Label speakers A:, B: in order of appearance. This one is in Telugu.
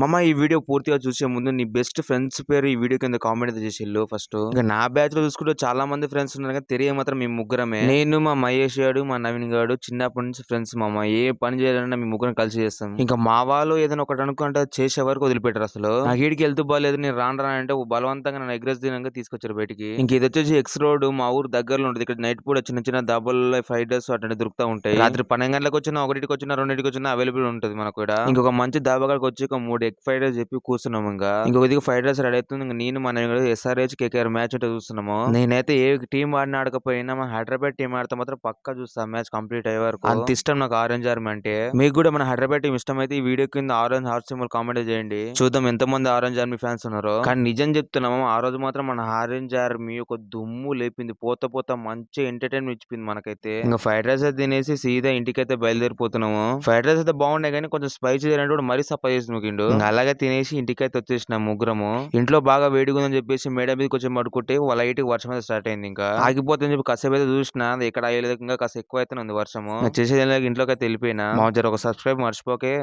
A: మామ ఈ వీడియో పూర్తిగా చూసే ముందు నీ బెస్ట్ ఫ్రెండ్స్ పేరు ఈ వీడియో కింద కామెంట్ అయితే చేసిల్లు ఫస్ట్ ఇంకా నా బ్యాచ్లో చూసుకుంటే చాలా మంది ఫ్రెండ్స్ ఉన్నారు కానీ తెలియ మాత్రం మేము ముగ్గురమే. నేను మా మహేష్ గాడు మా నవీన్ గాడు చిన్నప్పటి నుంచి ఫ్రెండ్స్ మామ. ఏ పని చేయాలన్నా మేము ముగ్గురం కలిసి చేస్తాం. ఇంకా మా వాళ్ళు ఏదైనా ఒకటి అనుకుంటే చేసే వరకు వదిలిపెట్టారు అసలు. నా గీడికి వెళ్తూ బాగాలేదు నేను రాను రా అంటే ఓ బలవంతంగా నన్ను ఎగ్రెస్ దినంగా తీసుకొచ్చారు బయటికి. ఇంక ఇది వచ్చేసి ఎక్స్ రోడ్ మా ఊరు దగ్గరలో ఉంటుంది. ఇక్కడ నైట్ పూట చిన్న చిన్న దబ్బల్లో ఫైటర్స్ అటువంటి దొరుకుతూ ఉంటాయి. రాత్రి పన్నెండు గంటలకు వచ్చినా ఒకటికి వచ్చినా రెండింటికి వచ్చినా అవైలబుల్ ఉంటుంది మనకు కూడా ఇంకొక మంచి దాబాగాడికి వచ్చి ఒక మూడు ఎగ్ ఫ్రైడ్ రైస్ చెప్పి కూర్చున్నాము ఇంకా. ఇంకొక దిగు ఫ్రైడ్ రైస్ రెడీ అవుతుంది. ఇంకా నేను మన ఎస్ఆర్హెచ్ కేకేఆర్ మ్యాచ్ అంటే చూస్తున్నాము. నేనైతే ఏ టీం ఆడిన ఆడకపోయినా మన హైదరాబాద్ టీం ఆడితే మాత్రం పక్కా చూస్తాను మ్యాచ్ కంప్లీట్ అయ్యే వరకు. అంత ఇష్టం నాకు ఆరెంజ్ ఆర్మీ అంటే. మీకు కూడా మన హైదరాబాద్ టీం ఇష్టం అయితే ఈ వీడియో కింద ఆరెంజ్ హార్ట్ సింబల్ కామెంట్ చేయండి. చూద్దాం ఎంత మంది ఆరెంజ్ ఆర్మీ ఫ్యాన్స్ ఉన్నారో. కానీ నిజం చెప్తున్నాము ఆ రోజు మాత్రం మన ఆరెంజ్ ఆర్మీ ఒక దుమ్ము లేపింది. పోత పోత మంచి ఎంటర్టైన్మెంట్ ఇచ్చింది మనకైతే. ఇంకా ఫ్రైడ్ రైస్ అయితే తినేసి సీదా ఇంటికైతే బయలుదేరిపోతున్నాము. ఫ్రైడ్ రైస్ అయితే బాగుండే కానీ కొంచెం స్పైసీ కూడా మరీ సప్ప చేసి ఇంకా అలాగే తినేసి ఇంటికైతే వచ్చేసినాం ముగ్గురము. ఇంట్లో బాగా వేడిగా ఉందని చెప్పేసి మేడ మీద కొంచెం పడుకుంటే లైట్ వర్షం అయితే స్టార్ట్ అయింది ఇంకా. ఆగిపోతుందని చెప్పి కాసేపు అయితే చూసిన అది ఎక్కడ అయ్యలేదు ఇంకా కాస్త ఎక్కువ అయితే ఉంది వర్షము. చేసేది ఇంట్లోకి అయితే వెళ్ళిపోయినా. మా ఒక సబ్స్క్రైబ్ మర్చిపోకే.